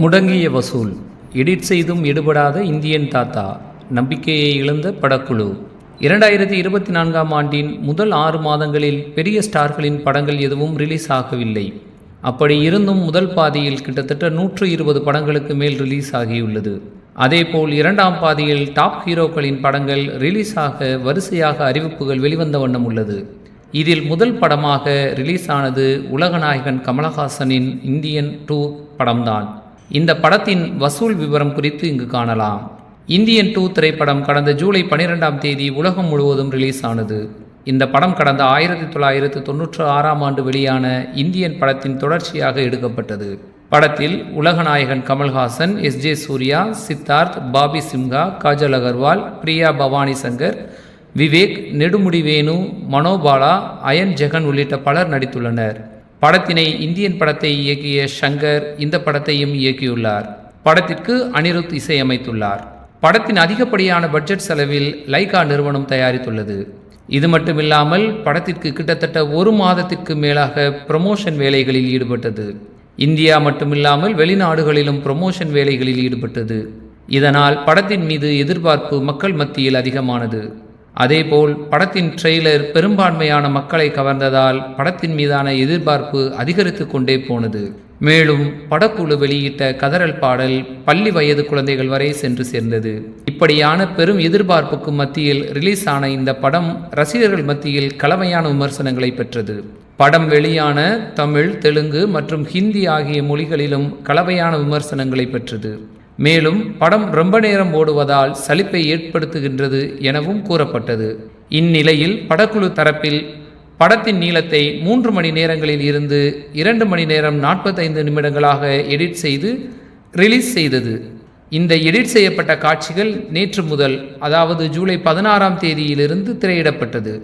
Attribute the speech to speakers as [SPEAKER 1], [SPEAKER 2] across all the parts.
[SPEAKER 1] முடங்கிய வசூல். எடிட் செய்தும் எடுபடாத இந்தியன் தாத்தா. நம்பிக்கையை இழந்த படக்குழு. இரண்டாயிரத்தி இருபத்தி நான்காம் ஆண்டின் முதல் ஆறு மாதங்களில் பெரிய ஸ்டார்களின் படங்கள் எதுவும் ரிலீஸ் ஆகவில்லை. அப்படி இருந்தும் முதல் பாதியில் கிட்டத்தட்ட நூற்று இருபது படங்களுக்கு மேல் ரிலீஸ் ஆகியுள்ளது. அதேபோல் இரண்டாம் பாதியில் டாப் ஹீரோக்களின் படங்கள் ரிலீஸ் ஆக வரிசையாக அறிவிப்புகள் வெளிவந்த வண்ணம் உள்ளது. இதில் முதல் படமாக ரிலீஸ் ஆனது உலகநாயகன் கமலஹாசனின் இந்தியன் டூ படம்தான். இந்த படத்தின் வசூல் விவரம் குறித்து இங்கு காணலாம். இந்தியன் டூ திரைப்படம் கடந்த ஜூலை பனிரெண்டாம் தேதி உலகம் முழுவதும் ரிலீஸ் ஆனது. இந்த படம் கடந்த ஆயிரத்தி தொள்ளாயிரத்து தொன்னூற்று ஆறாம் ஆண்டு வெளியான இந்தியன் படத்தின் தொடர்ச்சியாக எடுக்கப்பட்டது. படத்தில் உலகநாயகன் கமல்ஹாசன் எஸ் ஜே சூர்யா சித்தார்த் பாபி சிம்ஹா காஜல் அகர்வால் பிரியா பவானி சங்கர் விவேக் நெடுமுடி வேணு மனோபாலா அயன் ஜெகன் உள்ளிட்ட பலர் நடித்துள்ளனர். படத்தினை இந்தியன் படத்தை இயக்கிய ஷங்கர் இந்த படத்தையும் இயக்கியுள்ளார். படத்திற்கு அனிருத் இசையமைத்துள்ளார். படத்தின் அதிகப்படியான பட்ஜெட் செலவில் லைகா நிறுவனம் தயாரித்துள்ளது. இது மட்டுமில்லாமல் படத்திற்கு கிட்டத்தட்ட ஒரு மாதத்திற்கு மேலாக ப்ரமோஷன் வேலைகளில் ஈடுபட்டது. இந்தியா மட்டுமில்லாமல் வெளிநாடுகளிலும் ப்ரமோஷன் வேலைகளில் ஈடுபட்டது. இதனால் படத்தின் மீது எதிர்பார்ப்பு மக்கள் மத்தியில் அதிகமானது. அதேபோல் படத்தின் ட்ரெய்லர் பெரும்பான்மையான மக்களை கவர்ந்ததால் படத்தின் மீதான எதிர்பார்ப்பு அதிகரித்து கொண்டே போனது. மேலும் படக்குழு வெளியிட்ட கதறல் பாடல் பள்ளி வயது குழந்தைகள் வரை சென்று சேர்ந்தது. இப்படியான பெரும் எதிர்பார்ப்புக்கு மத்தியில் ரிலீஸ் ஆன இந்த படம் ரசிகர்கள் மத்தியில் கலவையான விமர்சனங்களை பெற்றது. படம் வெளியான தமிழ் தெலுங்கு மற்றும் ஹிந்தி ஆகிய மொழிகளிலும் கலவையான விமர்சனங்களை பெற்றது. மேலும் படம் ரொம்ப நேரம் ஓடுவதால் சலிப்பை ஏற்படுத்துகின்றது எனவும் கூறப்பட்டது. இந்நிலையில் படக்குழு தரப்பில் படத்தின் நீளத்தை மூன்று மணி நேரங்களில் இருந்து இரண்டு மணி நேரம் நாற்பத்தைந்து நிமிடங்களாக எடிட் செய்து ரிலீஸ் செய்தது. இந்த எடிட் செய்யப்பட்ட காட்சிகள் நேற்று முதல் அதாவது ஜூலை பதினாறாம் தேதியிலிருந்து திரையிடப்பட்டது.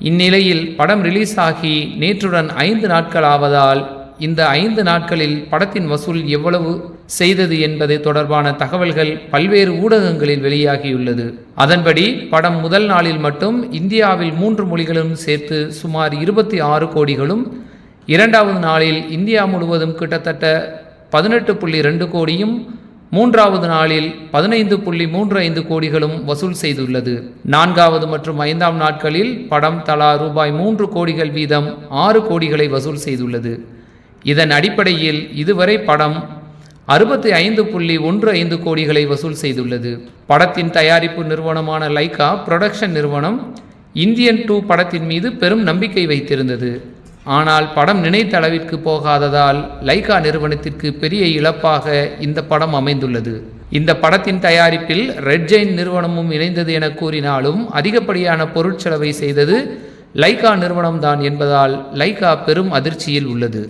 [SPEAKER 1] இந்நிலையில் படம் ரிலீஸ் ஆகி நேற்றுடன் ஐந்து நாட்கள் ஆவதால் இந்த ஐந்து நாட்களில் படத்தின் வசூல் எவ்வளவு? செய்தது என்பது தொடர்பான தகவல்கள் பல்வேறு ஊடகங்களில் வெளியாகியுள்ளது. அதன்படி படம் முதல் நாளில் மட்டும் இந்தியாவில் மூன்று மொழிகளும் சேர்த்து சுமார் இருபத்தி ஆறு கோடிகளும் இரண்டாவது நாளில் இந்தியா முழுவதும் கிட்டத்தட்ட பதினெட்டு புள்ளி ரெண்டு கோடியும் மூன்றாவது நாளில் பதினைந்து புள்ளி மூன்று ஐந்து கோடிகளும் வசூல் செய்துள்ளது. நான்காவது மற்றும் ஐந்தாம் நாட்களில் படம் தலா ரூபாய் மூன்று கோடிகள் வீதம் ஆறு கோடிகளை வசூல் செய்துள்ளது. இதன் அடிப்படையில் இதுவரை படம் அறுபத்தி ஐந்து புள்ளி ஒன்று ஐந்து கோடிகளை வசூல் செய்துள்ளது. படத்தின் தயாரிப்பு நிறுவனமான லைகா புரொடக்ஷன் நிறுவனம் இந்தியன் டூ படத்தின் மீது பெரும் நம்பிக்கை வைத்திருந்தது. ஆனால் படம் நினைத்த அளவிற்கு போகாததால் லைகா நிறுவனத்திற்கு பெரிய இழப்பாக இந்த படம் அமைந்துள்ளது. இந்த படத்தின் தயாரிப்பில் ரெட் ஜெயின் நிறுவனமும் இணைந்தது என கூறினாலும் அதிகப்படியான பொருட்செலவை செய்தது லைகா நிறுவனம்தான் என்பதால் லைகா பெரும் அதிர்ச்சியில் உள்ளது.